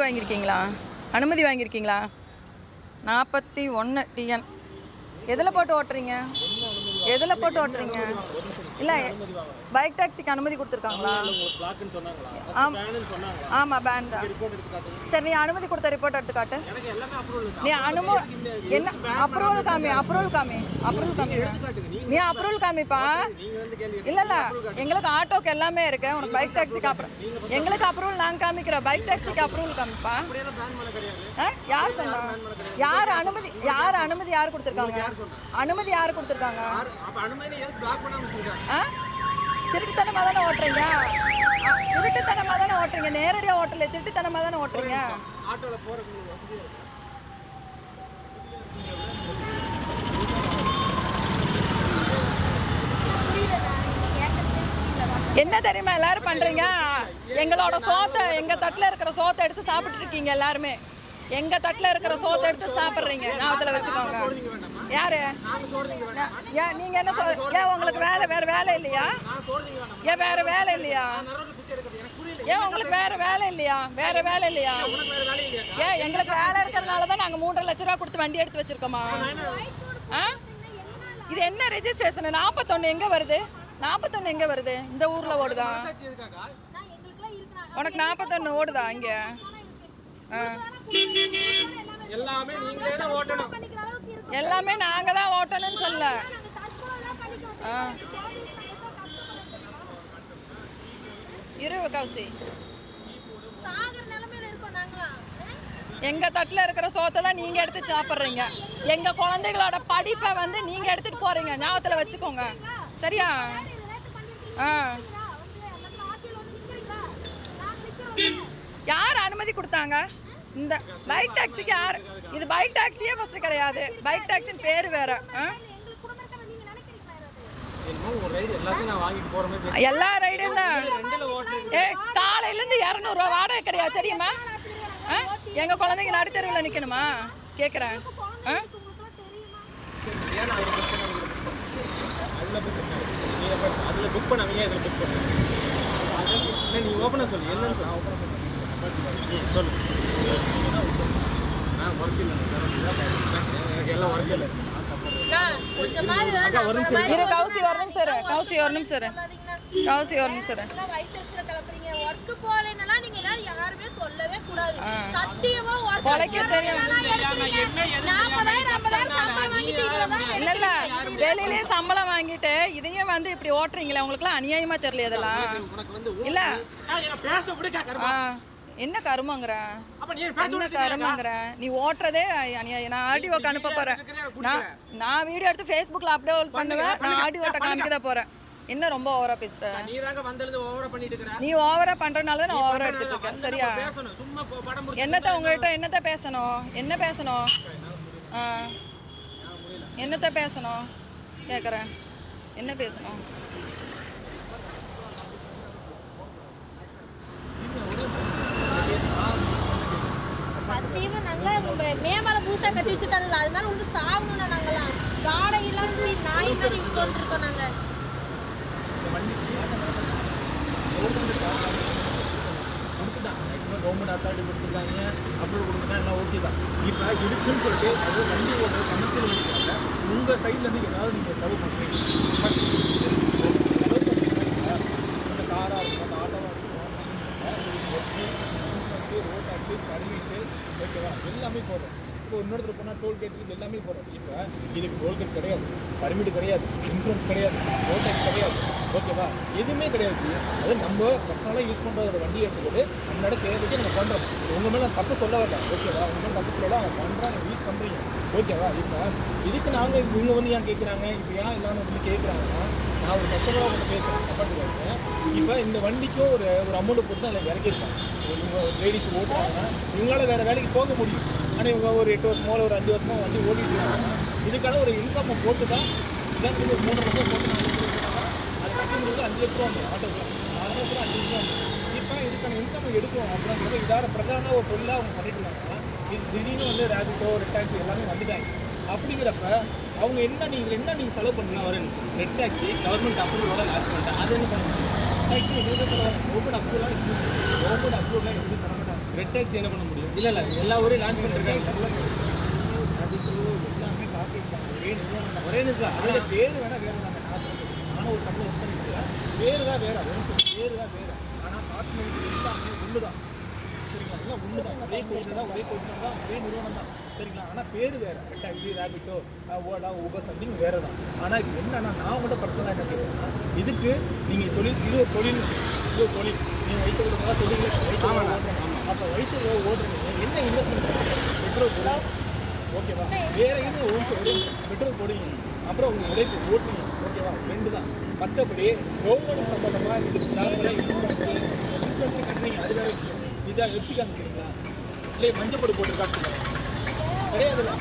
ஓட்டுறதுக்கு வாங்கியிருக்கீங்களா? அனுமதி வாங்கியிருக்கீங்களா? நாற்பத்தி ஒன்று டிஎன் எதில் போட்டு ஓட்டுறீங்க? எதில் போட்டு ஓட்டுறீங்க? இல்லை பைக் டாக்ஸிக்கு அனுமதி கொடுத்துருக்காங்களா? பிளாக்னு சொன்னாங்களா? ஆம். பேனு சொன்னாங்களா? ஆமாம் பேன் தான். சரி நீ அனுமதி கொடுத்த ரிப்போர்ட் எடுத்து காட்டு. நீ அனுமோ என்ன? அப்ரூவல் காமி அப்ரூவல் காமி அப்ரூவல் காமி நீ அப்ரூவல் காமிப்பா. இல்ல இல்ல. எங்களுக்கு ஆட்டோக்கு எல்லாமே இருக்கு. உனக்கு பைக் டாக்ஸிக்கு அப்புறம் எங்களுக்கு அப்ரூவல் நாங்க காமிக்கிறோம் பைக் டாக்ஸிக்கு அப்ரூவல் காமிப்பா? யார் சொன்னா? யார் அனுமதி யார் அனுமதி யார் கொடுத்துருக்காங்க? அனுமதி யார் கொடுத்துருக்காங்க? அப்ப அனுமதி எதுக்கு பிளாக் பண்ணாம வச்சிருக்காங்க? ஆ? திருட்டுத்தனமா தானே ஓட்டுறீங்க? ஆ, திருட்டுத்தனமா தானே ஓட்டுறீங்க? நேரடியா ஓட்டல திருட்டுத்தனமா தானே ஓட்டுறீங்க. என்ன தெரியுமா எல்லாரும் பண்றீங்க? எங்களோட சோத்தை எங்க தட்டுல இருக்கிற சோத்தை எடுத்து சாப்பிட்டு இருக்கீங்க எல்லாருமே. எங்க தட்டில் இருக்கிற சோத்தை எடுத்து சாப்பிட்றீங்க? ஞாபகத்துல வச்சுக்கோங்க. யார்? ஏன் நீங்கள் என்ன சொல் ஏன் உங்களுக்கு வேலை வேறு வேலை இல்லையா? ஏன் வேறு வேலை இல்லையா? ஏன் உங்களுக்கு வேற வேலை இல்லையா? வேற வேலை இல்லையா? ஏன் எங்களுக்கு வேலை இருக்கிறதுனால தான் நாங்கள் மூன்றரை லட்ச ரூபா கொடுத்து வண்டி எடுத்து வச்சிருக்கோமா? ஆ? இது என்ன ரெஜிஸ்ட்ரேஷன் நாற்பத்தொன்று எங்கே வருது? நாற்பத்தொன்று எங்கே வருது? இந்த ஊரில் ஓடுதா? உனக்கு நாற்பத்தொன்று ஓடுதா இங்கே? எல்லாமே நீங்களே தான் ஓட்டணும். எல்லாமே நாங்க தான் ஓட்டணும்னு சொல்ல. ஆ. இரு கௌசி. எங்க தட்டுல இருக்கிற சோத்தை தான் நீங்க எடுத்து சாப்பிட்றீங்க. எங்க குழந்தைகளோட படிப்பை வந்து நீங்க எடுத்துட்டு போறீங்க. ஞாபகத்துல வச்சுக்கோங்க. சரியா? ஆ. யார் அனுமதி கொடுத்தாங்க? இந்த பைக் டாக்ஸிக்கு யார்? இது பைக் டாக்ஸியே ஃபர்ஸ்ட் கிடையாது. பைக் டாக்ஸின்னு பேர் வேற. எல்லா ரைடும் தான். ஏ காலையில இருந்து இரநூறுவா வாடகை கிடையாது தெரியுமா? ஆ? எங்க குழந்தைங்க நடுத்தருவில் ஆ? ஏன்னா அதுல புக் பண்ண பண்ண பண்ணாமீங்க இதுல புக் பண்ணுங்க என்ன நீ ஓப்பனா சொல்லு என்னன்னு சொல்லு. இரு கௌசி ஒரு நிமிஷம் கௌசி ஒரு நிமிஷம் கௌசி ஒரு நிமிஷம் போகலைன்னா நீங்க யாருமே சொல்லவே கூடாது சத்தியமா இல்ல இல்ல சம்பளம் வாங்கிட்டு இதையும் வந்து இப்படி ஓட்டுறீங்களே உங்களுக்குலாம் அநியாயமா தெரியல இதெல்லாம் இல்ல. என்ன கருமங்கிற? என்ன கருமங்கிற? நீ ஓட்டுறதே நான் ஆர்டிஓக்கு அனுப்ப போறேன். நான் நான் வீடியோ எடுத்து ஃபேஸ்புக்கில் அப்லோட் பண்ணுவேன். நான் ஆர்டிஓட்ட காமிக்க தான் போறேன். என்ன ரொம்ப ஓவரா பேசுற? நீ தாங்க வந்தது ஓவரா பண்ணிட்டு இருக்கிற. நீ ஓவரா பண்றதுனால தான் நான் ஓவரா எடுத்துட்டு இருக்கேன். சரியா? பேசணும். சும்மா படம் முடிச்சு என்னத்த உங்ககிட்ட என்னத்த பேசணும்? என்ன பேசணும்? என்னத்த பேசணும்? கேட்குறேன் என்ன பேசணும்? சத்தியமா நாங்களா எங்க மேமால பூசா கட்டி வச்சுட்டாங்கல்ல அது மேல வந்து சாகணும்னா நாங்களாம் காடை இல்லாம நாய் மாதிரி உட்கார்ந்து நாங்கள் கவர்மெண்ட் அத்தாரிட்டி கொடுத்துருக்காங்க அப்ரூவல் கொடுத்துட்டா எல்லாம் ஓகே தான் இப்போ இருக்குன்னு சொல்லிட்டு அது வண்டி ஓட்டுற கமர்ஷியல் வண்டிக்காக உங்கள் சைட்லேருந்து ஏதாவது நீங்கள் செலவு பண்ணுறீங்க பட் செலவு பண்ணுறீங்க இந்த காராக இருக்கும் அந்த ஆட்டோவாக இருக்கும் ரோட் டாக்ஸு பர்மிட்டு ஓகேவா எல்லாமே போடுறோம் இப்போ இன்னொருத்தர் போனால் டோல்கேட் இது எல்லாமே போடுறோம் இப்போ இதுக்கு டோல்கேட் கிடையாது. பர்மிட் கிடையாது. இன்சூரன்ஸ் கிடையாது. ரோட் டேக்ஸ் கிடையாது. ஓகேவா எதுவுமே கிடையாது அது நம்ம பர்சனலாக யூஸ் பண்ணுற ஒரு வண்டி எடுத்துக்கிட்டு நம்மளோட தேவைக்கு நம்ம பண்ணுறோம் உங்கள் மேலே தப்பு சொல்ல வரல. ஓகேவா உங்கள் மேலே தப்பு சொல்லல. அவங்க பண்ணுறாங்க யூஸ் பண்ணுறீங்க ஓகேவா இப்போ இதுக்கு நாங்கள் இவங்க வந்து ஏன் கேட்குறாங்க இப்போ ஏன் எல்லாரும் வந்து கேட்குறாங்கன்னா நான் ஒரு கஸ்டமராக வந்து பேசுகிறேன் சப்பாட்டுக்காங்க இப்போ இந்த வண்டிக்கும் ஒரு ஒரு அமௌண்ட் கொடுத்து அதில் இறக்கிருக்காங்க இவங்க லேடிஸ் ஓட்டுறாங்கன்னா இவங்களால வேறு வேலைக்கு போக முடியும். ஆனால் இவங்க ஒரு எட்டு வருஷமோ இல்லை ஒரு அஞ்சு வருஷமோ வண்டி ஓட்டிட்டு இருக்காங்க. இதுக்கான ஒரு இன்கம் போட்டு தான் இதான் ஒரு மூணு வருஷம் போட்டு நாலு அது கட்டுங்கிறது அஞ்சு லட்ச ரூபா வந்து ஆட்டோக்கு ஆறு லட்சம் அஞ்சு லட்சம் வந்து இப்போ இதுக்கான இன்கம் எடுக்கும் அப்படிங்கிறது இதார பிரதான ஒரு தொழிலாக அவங்க பண்ணிட்டு இருந்தாங்கன்னா இது திடீர்னு வந்து ரேபிட்டோ ரெட் டாக்ஸி எல்லாமே வந்துட்டாங்க. அப்படிங்கிறப்ப அவங்க என்ன நீங்கள் என்ன நீங்கள் செலவு பண்ணுறீங்க ஒரு ரெட் டாக்ஸி கவர்மெண்ட் அப்ரூவலோட லான்ச் பண்ணிட்டாங்க அது என்ன பண்ணுறாங்க எப்படி மாட்டாங்க ரெட் டாக்ஸி என்ன பண்ண முடியும்? இல்ல இல்ல எல்லா ஊரையும் லான்ச் பண்ணிருக்காங்க எல்லாமே காப்பி ஒரே நிறுவனம் ஒரே நிமிஷம் அதில் பேர் வேணா வேற நாங்கள் நான் ஆனால் ஒரு தமிழ் ஒர்க் பண்ணிட்டு பேர் தான் வேற ஒரு பேர் தான் வேற. ஆனா காப்பி எல்லாமே ஒண்ணுதான். சரிங்களா? எல்லாம் ஒண்ணுதான். ஒரே கோயில் தான் ஒரே கோயில் தான் ஒரே நிறுவனம் தான். சரிங்களா ஆனா பேர் வேற. டாக்ஸி ரேபிட்டோ ஓடா ஊபர் சம்திங் வேற தான் ஆனா இது என்னன்னா நான் மட்டும் பர்சனலாக என்ன கேட்குறேன்னா இதுக்கு நீங்க தொழில் இது ஒரு தொழில் இது ஒரு தொழில். நீங்க வயிற்று கொடுத்தா தொழில் ஓடுறீங்க. அப்போ வயிற்று ஓடுறீங்க. என்ன இன்வெஸ்ட்மெண்ட் பெட்ரோல் போட ஓகேவா வேற இது ஒரு பெட்ரோல் போடுவீங்க அப்புறம் உங்க உழைப்பு ஓட்டுவீங்க ஓகேவா ரெண்டு தான். மற்றபடி கவர்மெண்ட் சம்பந்தமா இது இன்சூரன்ஸ் கட்டுறீங்க. அது வேற விஷயம் இதா எப்சி காமிக்கிறீங்களா? இல்லை மஞ்சள் பொடி போட்டு காட்டுங்க கிடையாதுல்ல?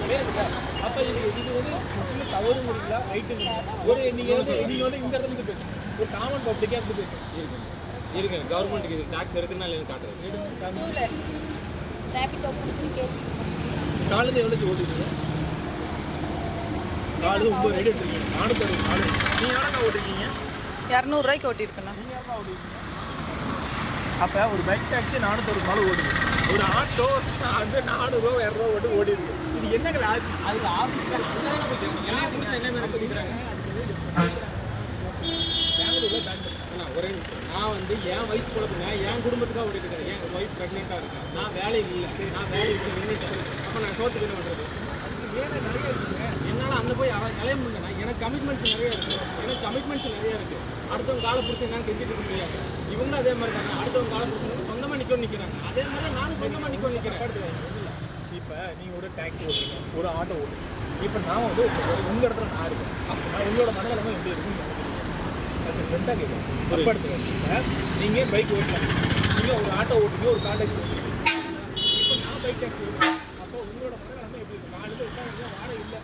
கிடையாதுல்ல? அப்போ இது இது வந்து முற்றிலும் தவறுங்கிறீங்களா ரைட்டுங்களா ஒரு நீங்கள் வந்து நீங்கள் வந்து இந்த இடத்துல இருந்து பேசுங்க ஒரு காமன் பப்ளிக்காக இருந்து பேசுங்க இருக்கு கவர்மெண்ட்டுக்கு இது டாக்ஸ் இருக்குன்னா இல்லைன்னு காட்டுறது. காலேஜ் எவ்வளோ ஓட்டுறீங்க? காலேஜ் ஒம்பது ரேட் எடுத்துருக்கீங்க. நானூற்றி அறுபது நாலு. நீங்கள் எவ்வளோ ஓட்டுறீங்க இரநூறுவாய்க்கு ஓட்டியிருக்கேண்ணா. அப்போ ஒரு பைக் டாக்ஸி நானூற்றி நாலு ஓடுது ஒரு ஆட்டோ வந்து நானூறுரூவா இரநூறுவா ஓட்டு ஓடி இருக்கு இது என்னங்க லாஜிக் அதுக்கு ஆஃபீஸ்ல ஒரே நான் வந்து என் வயிற்று குழப்பங்க என் குடும்பத்துக்காக ஓடிட்டு இருக்கேன். என் ஒய்ஃப் ப்ரெக்னெண்ட்டாக இருக்கேன் நான் வேலையில் இல்லை. நான் வேலை விட்டு நின்றுட்டேன் அப்போ நான் சோத்துக்கு என்ன பண்ணுறது வேலை நிறைய இருக்குங்க. அலைய முடியலண்ணா எனக்கு கமிட்மெண்ட்ஸ் நிறைய இருக்குது எனக்கு கமிட்மெண்ட்ஸ் நிறைய இருக்குது அடுத்தவங்க காலை பிடிச்சி நான் கெஞ்சிட்டு இருக்க முடியாது. இவங்களும் அதே மாதிரி தாங்க. அடுத்தவங்க காலை பிடிச்சி சொந்தமாக நிற்க நிற்கிறாங்க அதே மாதிரி நானும் சொந்தமாக நிற்க நிற்கிறேன் இப்போ நீங்கள் ஒரு டாக்ஸி ஓட்டுறீங்க ஒரு ஆட்டோ ஓட்டுறீங்க. இப்போ நான் வந்து உங்கள் இடத்துல நான் இருக்கேன். அப்போ நான் உங்களோட மனநிலைமை எப்படி இருக்குன்னு ஃப்ரெண்டாக கேட்குறேன். அப்போ எடுத்துக்கோங்க நீங்கள் பைக் ஓட்டலாம் நீங்கள் ஒரு ஆட்டோ ஓட்டுறீங்க ஒரு கார் டாக்ஸி ஓட்டுறீங்க. இப்போ நான் பைக் டாக்ஸி ஓட்டுறேன். அப்போ உங்களோட மனநிலைமை எப்படி இருக்கும் உட்காந்து வாடகை இல்லை.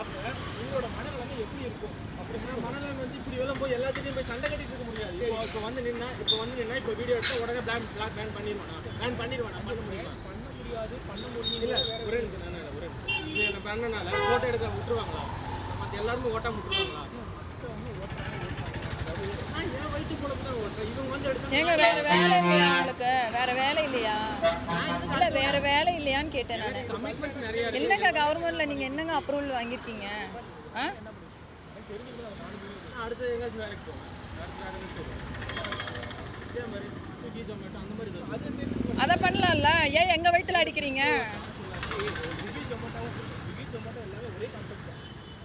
அப்போ உங்களோட மனநிலைமை எப்படி இருக்கும்? அப்படின்னா மனநலன் வந்து இப்படி எல்லாம் போய் எல்லாத்தையும் போய் சண்டை கட்டிட்டு இருக்க முடியாது. இப்போ இப்போ வந்து நின்னா இப்போ வந்து நின்னா இப்போ வீடியோ எடுத்தா உடனே பிளான் பிளாக் பேன் பண்ணிடுவானா? பேன் பண்ணிடுவானா? பண்ண முடியுமா? பண்ண முடியாது பண்ண முடியல. இல்ல ஒரே நானே இல்லை, ஒரே. இது என்ன பண்ணனால ஃபோட்டோ எடுக்க விட்டுருவாங்களா? மற்ற எல்லாருமே ஓட்டாம விட்டுருவாங்களா? நான் என் வயிற்று குழம்பு தான் ஓட்டுறேன் இவங்க வந்து எடுத்தா ஏங்க வேற வேலை இல்லையா உங்களுக்கு வேற வேலை இல்லையா? இல்ல வேற வேலை இல்லையான்னு கேட்டேன் நான். என்னங்க கவர்மெண்ட்ல நீங்க என்னங்க அப்ரூவல் வாங்கியிருக்கீங்க? ஆ? அதை பண்ணலாம்ல. ஏன் எங்க வயிற்றுல அடிக்கிறீங்க?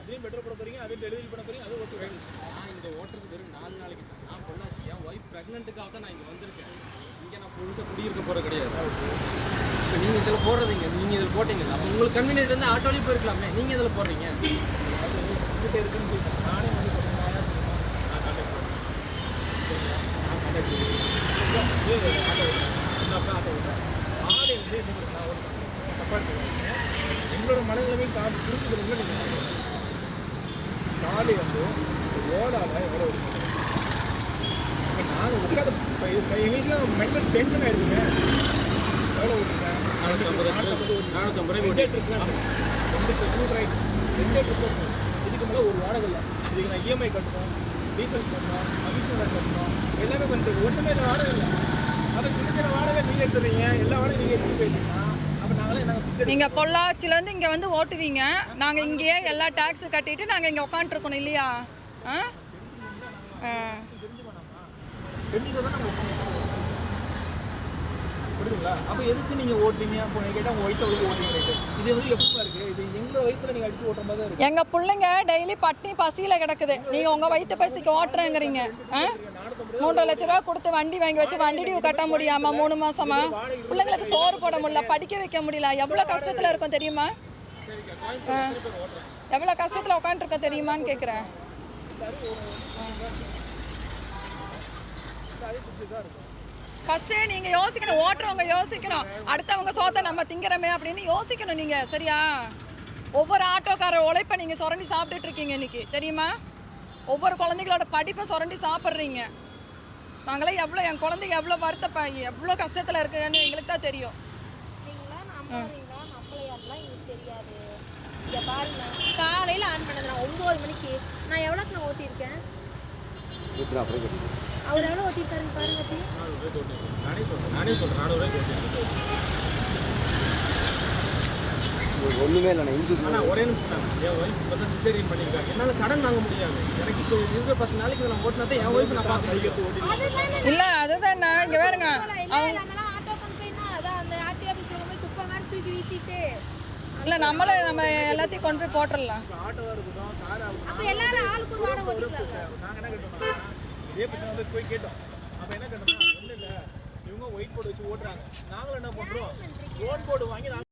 அதையும் பெட்ரோல் போட போறீங்க அதையும் டெலிவரி பண்ண போறீங்க அது ஓட்டு நான் இந்த ஓட்டுறது வெறும் நாலு நாளைக்கு நான் பொள்ளாச்சி என் ஒய்ஃப் ப்ரெக்னெண்ட்டுக்காக தான் நான் இங்கே வந்திருக்கேன். இங்கே நான் புதுசாக குடியிருக்க போகிற கிடையாது. இப்போ நீங்கள் இதில் போடுறதீங்க நீங்கள் இதில் போட்டீங்கல்ல அப்போ உங்களுக்கு கன்வீனியன்ட் வந்து ஆட்டோலேயும் போயிருக்கலாமே. நீங்கள் இதில் போடுறீங்க? கிட்ட இருக்குன்னு சொல்லிட்டேன் நானே வந்து நான் கான்டாக்ட் பண்ணுறேன் ஆட்டோ ஆட்டோ வந்து நான் ஒரு தப்பாக எங்களோட மனநிலைமையும் காசு புரிஞ்சுக்கிறவங்க நீங்கள் காலை வந்து ஓடால எவ்வளோ இருக்கு இப்போ நாங்கள் உட்காந்து இப்போ எங்களுக்குலாம் மென்டல் டென்ஷன் ஆகிடுங்க எவ்வளோ ஓட்டுங்க? நானூற்றம்பது நானூற்றம்பது ரூபாய். ஓட்டி இதுக்கு மேலே ஒரு வாடகை இல்லை. இதுக்கு நான் இஎம்ஐ கட்டணும் டீசல் கட்டணும் கமிஷன் கட்டணும். எல்லாமே பண்ணிட்டு ஒன்றுமே இல்லை வாடகை இல்லை. அதை சின்ன சின்ன வாடகை நீங்கள் எடுத்துறீங்க. எல்லா வாடகை நீங்கள் எடுத்து போயிட்டீங்கன்னா நீங்க பொள்ளாச்சில இருந்து இங்க வந்து ஓட்டுவீங்க. நாங்க இங்கேயே எல்லா டாக்ஸ் கட்டிட்டு நாங்க இங்க உட்காந்துருக்கணும் இல்லையா? ஆ? ஆ. தெரிஞ்சுதான் நம்ம புரியுதுங்களா? அப்போ எதுக்கு நீங்கள் ஓட்டுறீங்க? அப்போ கேட்டால் உங்கள் வயிற்று வரைக்கும் ஓட்டுறீங்க ரைட்டு இது வந்து எப்படிமா இருக்குது இது எங்களை வயிற்றுல நீங்கள் அடிச்சு ஓட்டுற மாதிரி தான் இருக்குது எங்க பிள்ளைங்க டெய்லி பட்டினி பசியில் கிடக்குது. நீங்கள் உங்கள் வயிற்று பசிக்கு ஓட்டுறேங்கிறீங்க. ஆ? மூன்றரை லட்ச ரூபா கொடுத்து வண்டி வாங்கி வச்சு வண்டி டியூ கட்ட முடியாம மூணு மாசமா? பிள்ளைங்களுக்கு சோறு போட முடியல படிக்க வைக்க முடியல. எவ்வளவு கஷ்டத்துல இருக்கும் தெரியுமா? ஆ. எவ்வளவு கஷ்டத்துல உட்காந்துருக்க தெரியுமான்னு கேக்குறேன். தான் இருக்கும். ஃபர்ஸ்ட் நீங்க யோசிக்கணும் ஓட்டுறவங்க யோசிக்கணும். அடுத்தவங்க சோத்தை நம்ம திங்கிறோமே அப்படின்னு யோசிக்கணும் நீங்க சரியா? ஒவ்வொரு ஆட்டோக்கார உழைப்பை நீங்க சுரண்டி சாப்பிட்டுட்டு இருக்கீங்க இன்னைக்கு தெரியுமா? ஒவ்வொரு குழந்தைகளோட படிப்பை சுரண்டி சாப்பிட்றீங்க. நாங்களே எவ்வளோ என் குழந்தைங்க எவ்வளோ வருத்தப்ப எவ்வளோ கஷ்டத்தில் இருக்குன்னு எங்களுக்கு தான் தெரியும். காலையில் ஆன் பண்ணது நான் ஒம்பது மணிக்கு நான் எவ்வளோக்கு நான் ஓட்டியிருக்கேன் அவர் எவ்வளோ ஓட்டிருக்காருன்னு பாருங்க அப்படி? நானே சொல்றேன் நானே சொல்றேன் நானூறு ரூபாய்க்கு ஒண்ணுமே இல்லை இந்து ஆனா ஒரே நிமிஷம் தான். என் ஒய்ஃப் இப்போ தான் சிசேரியன் பண்ணியிருக்காங்க என்னால கடன் வாங்க முடியாது. எனக்கு இப்போ இருக்கிற பத்து நாளைக்கு நான் ஓட்டினா தான் என் ஒய்ஃப் நான் பார்க்க கையெழுத்து ஓட்டி இல்ல அதுதான் நான் இங்க பாருங்க. வீசிட்டு. இல்ல நம்மளே நம்ம எல்லாத்தையும் கொண்டு போய் போட்டுடலாம் ஆட்டோவாக இருக்கட்டும் அப்ப எல்லாரும் ஆளுக்கு ஒரு வாடகை என்ன கேட்டோம்னா இதே பிரச்சனை வந்து போய் கேட்டோம். அப்போ என்ன கேட்டோம்னா ஒன்றும் இல்லை இவங்க ஒயிட் போர்டு வச்சு ஓட்டுறாங்க. நாங்களும் என்ன பண்ணுறோம் ஓன் போர்டு வாங்கி நாங்கள்